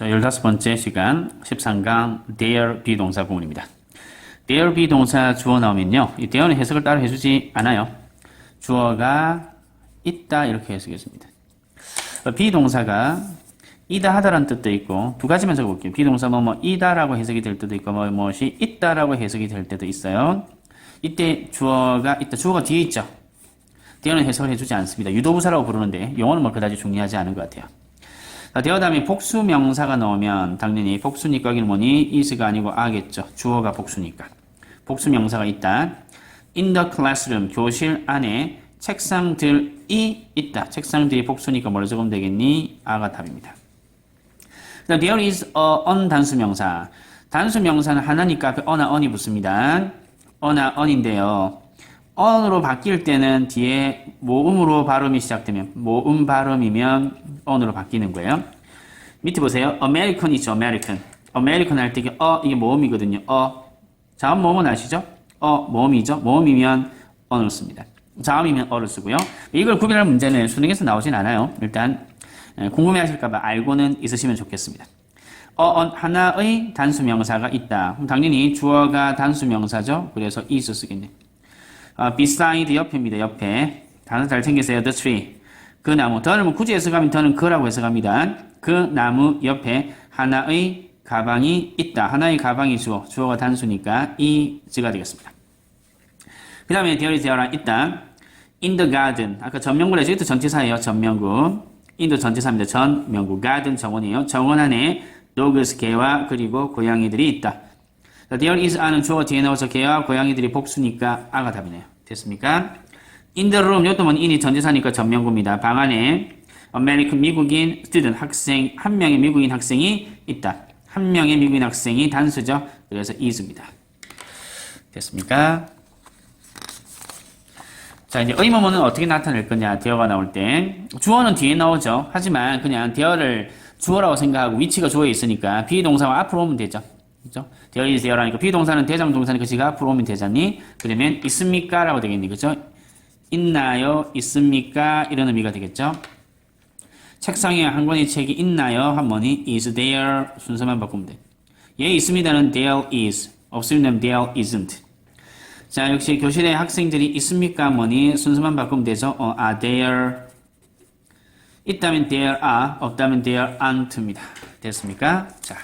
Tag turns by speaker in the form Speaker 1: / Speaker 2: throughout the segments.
Speaker 1: 자, 15번째 시간 13강 there 비동사 구문입니다. there 비동사 주어 나오면요. 이 there는 해석을 따로 해주지 않아요. 주어가 있다 이렇게 해석했습니다. 비동사가 이다 하다라는 뜻도 있고 두 가지만 적어볼게요. 비동사 뭐 뭐 이다라고 해석이 될 때도 있고 뭐 무엇이 있다라고 해석이 될 때도 있어요. 이때 주어가 있다. 주어가 뒤에 있죠. 대어는 해석을 해주지 않습니다. 유도부사라고 부르는데 용어는 뭐 그다지 중요하지 않은 것 같아요. 자, 대어 다음에 복수 명사가 나오면 당연히 복수니까 여기는 뭐니? is가 아니고 아겠죠. 주어가 복수니까. 복수 명사가 있다. in the classroom 교실 안에 책상들이 있다. 책상들이 복수니까 뭘 적으면 되겠니? 아가 답입니다. there is a on 단수 명사. 단수 명사는 하나니까 앞에 어나 on이 붙습니다. 어나 on인데요. on으로 바뀔 때는 뒤에 모음으로 발음이 시작되면 모음 발음이면 on으로 바뀌는 거예요. 밑에 보세요. American 있죠. American. American 할 때 이게 어 이게 모음이거든요. 어. 자음 모음은 아시죠? 어 모음이죠. 모음이면 on을 씁니다. 자음이면 어를 쓰고요. 이걸 구별할 문제는 수능에서 나오진 않아요. 일단 에, 궁금해 하실까봐 알고는 있으시면 좋겠습니다. 어, 어, 하나의 단수 명사가 있다. 그럼 당연히 주어가 단수 명사죠. 그래서 is 쓰겠네. 어, beside 옆입니다. 옆에 단어 잘 챙기세요. The tree. 그 나무. 더는 뭐 굳이 해석하면 더는 그라고 해석합니다. 그 나무 옆에 하나의 가방이 있다. 하나의 가방이 주어. 주어가 단수니까 is가 되겠습니다. 그 다음에 there is there랑 있다. in the garden. 아까 이것도 전치사예요. 전명구. in the 전치사입니다. 전 명구. garden 정원이에요. 정원 안에 dogs 개와 그리고 고양이들이 있다. 자, there is 아는 주어 뒤에 나와서 개와 고양이들이 복수니까 아가 답이네요. 됐습니까? In the room. 이것도 뭐 in이 전치사니까 전명구입니다. 방 안에 American 미국인 student 학생 한 명의 미국인 학생이 있다. 한 명의 미국인 학생이 단수죠. 그래서 is입니다. 됐습니까? 자, 이제 의문문은 어떻게 나타낼 거냐, 대어가 나올 때. 주어는 뒤에 나오죠. 하지만 그냥 대어를 주어라고 생각하고 위치가 주어에 있으니까 비동사가 앞으로 오면 되죠. 그죠? 대어 is 대어라니까 비동사는 대장 동사니까 지가 앞으로 오면 되잖니? 그러면 있습니까? 라고 되겠니? 그죠? 있나요? 있습니까? 이런 의미가 되겠죠? 책상에 한 권의 책이 있나요? 한 번이 is there 순서만 바꾸면 돼. 예, 있습니다는 there is. 없으면 there isn't. 자, 역시 교실에 학생들이 있습니까? 뭐니? 순서만 바꾸면 되죠. 어, are there. 있다면 there are, 없다면 there aren't입니다. 됐습니까? 자.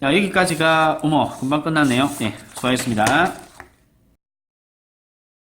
Speaker 1: 자, 여기까지가, 어머, 금방 끝났네요. 네, 수고하셨습니다.